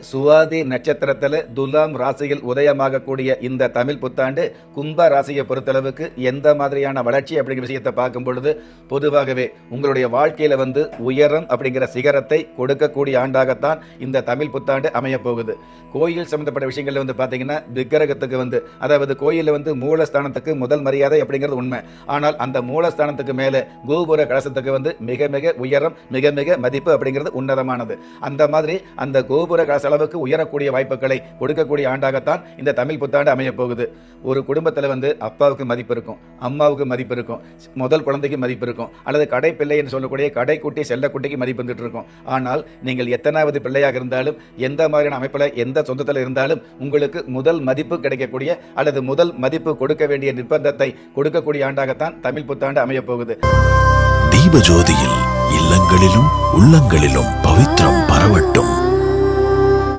சுவாதி நட்சத்திரத்தில் துலாம் ராசியில் உதயமாகக்கூடிய இந்த தமிழ் புத்தாண்டு கும்ப ராசியை பொறுத்தளவுக்கு எந்த மாதிரியான வளர்ச்சி அப்படிங்கிற விஷயத்தை பார்க்கும் பொழுது பொதுவாகவே உங்களுடைய வாழ்க்கையில வந்து உயரம் அப்படிங்கிற சிகரத்தை கொடுக்கக்கூடிய ஆண்டாகத்தான் இந்த தமிழ் புத்தாண்டு அமையப் போகுது. கோயில் சம்பந்தப்பட்ட விஷயங்களில் வந்து பார்த்தீங்கன்னா விக்கிரகத்துக்கு வந்து அதாவது கோயிலில் வந்து மூலஸ்தானத்துக்கு முதல் மரியாதை அப்படிங்கிறது உண்மை. ஆனால் அந்த மூலஸ்தானத்துக்கு மேலே கோபுர கலசத்துக்கு வந்து மிக மிக உயரம் மிக மிக மதிப்பு அப்படிங்கிறது உன்னதமானது. அந்த மாதிரி அந்த கோபுர கலசம் அளவுக்கு உயரக்கூடிய வாய்ப்புகளை கொடுக்கக்கூடிய ஆண்டாகத்தான் இந்த தமிழ் புத்தாண்டு அமைய போகுது. ஒரு குடும்பத்தில் வந்து அப்பாவுக்கு மதிப்பு இருக்கும் அம்மாவுக்கு மதிப்பு இருக்கும் முதல் குழந்தைக்கு மதிப்பு இருக்கும் அல்லது கடை பிள்ளை என்று சொல்லக்கூடிய கடைக்குட்டி செல்லக்குட்டிக்கு மதிப்பு வந்துட்டு இருக்கும். ஆனால் நீங்கள் எத்தனாவது பிள்ளையாக இருந்தாலும் எந்த மாதிரியான அமைப்பில் எந்த சொந்தத்தில் இருந்தாலும் உங்களுக்கு முதல் மதிப்பு கிடைக்கக்கூடிய அல்லது முதல் மதிப்பு கொடுக்க வேண்டிய நிர்பந்தத்தை கொடுக்கக்கூடிய ஆண்டாகத்தான் தமிழ் புத்தாண்டு அமைய போகுது. தீபஜோதியில் இல்லங்களிலும் உள்ளங்களிலும் பவித்ரம் பரவட்டும்.